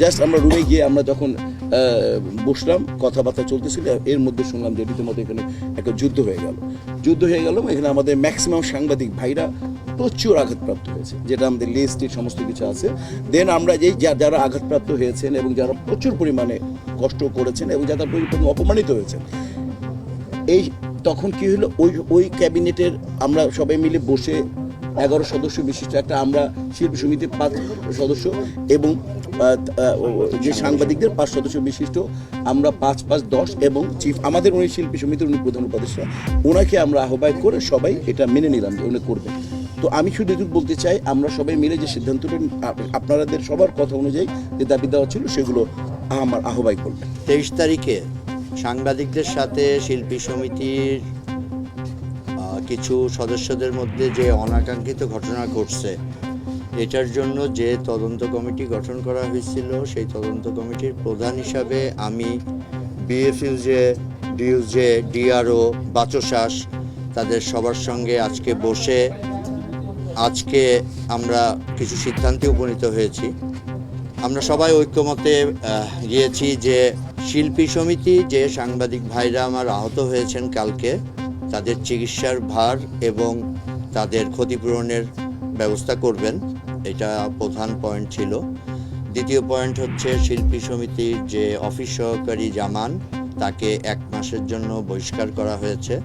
Just আমরা রুমে গিয়ে আমরা যখন বসলাম, কথাবার্তা চলতেছিল, এর মধ্যে শুনলাম যে রীতিমতো এখানে একটা যুদ্ধ হয়ে গেল। যুদ্ধ হয়ে গেল এখানে আমাদের ম্যাক্সিমাম সাংবাদিক ভাইরা প্রচুর আঘাতপ্রাপ্ত হয়েছে, যেটা আমাদের লিস্টে সমস্ত কিছু আছে। দেন আমরা যেই যারা আঘাতপ্রাপ্ত হয়েছেন এবং যারা প্রচুর পরিমাণে কষ্ট করেছেন এবং যারা অপমানিত হয়েছেন, এই তখন কি হলো? ওই ওই ক্যাবিনেটের আমরা সবাই মিলে বসে এগারো সদস্য বিশিষ্ট একটা আমরা শিল্পী সমিতির পাঁচ সদস্য এবং যে সাংবাদিকদের পাঁচ সদস্য বিশিষ্ট, আমরা পাঁচ পাঁচ দশ এবং চিফ, আমাদের উনি শিল্পী সমিতির উনি প্রধান উপদেষ্টা ওনাকে আমরা আহ্বায়ক করে সবাই এটা মেনে নিলাম যে উনি করবেন। তো আমি শুধু এটুকু বলতে চাই, আমরা সবাই মিলে যে সিদ্ধান্তটা আপ- আপনাদের সবার কথা অনুযায়ী যে দাবি দেওয়া ছিল সেগুলো আমার আহ্বায়ক করবেন। তেইশ তারিখে সাংবাদিকদের সাথে শিল্পী সমিতির কিছু সদস্যদের মধ্যে যে অনাকাঙ্ক্ষিত ঘটনা ঘটছে এটার জন্য যে তদন্ত কমিটি গঠন করা হয়েছিল, সেই তদন্ত কমিটির প্রধান হিসাবে আমি বিএফইউজে ডিউজে ডিআরও বাচশ্বাস তাদের সবার সঙ্গে আজকে বসে আজকে আমরা কিছু সিদ্ধান্তে উপনীত হয়েছি। আমরা সবাই ঐক্যমতে গিয়েছি যে শিল্পী সমিতি, যে সাংবাদিক ভাইরা আমার আহত হয়েছেন কালকে, তাদের চিকিৎসার ভার এবং তাদের ক্ষতিপূরণের ব্যবস্থা করবেন। এটা প্রধান পয়েন্ট ছিল। দ্বিতীয় পয়েন্ট হচ্ছে শিল্পী সমিতির যে অফিস সহকারী জামান, তাকে এক মাসের জন্য বহিষ্কার করা হয়েছে।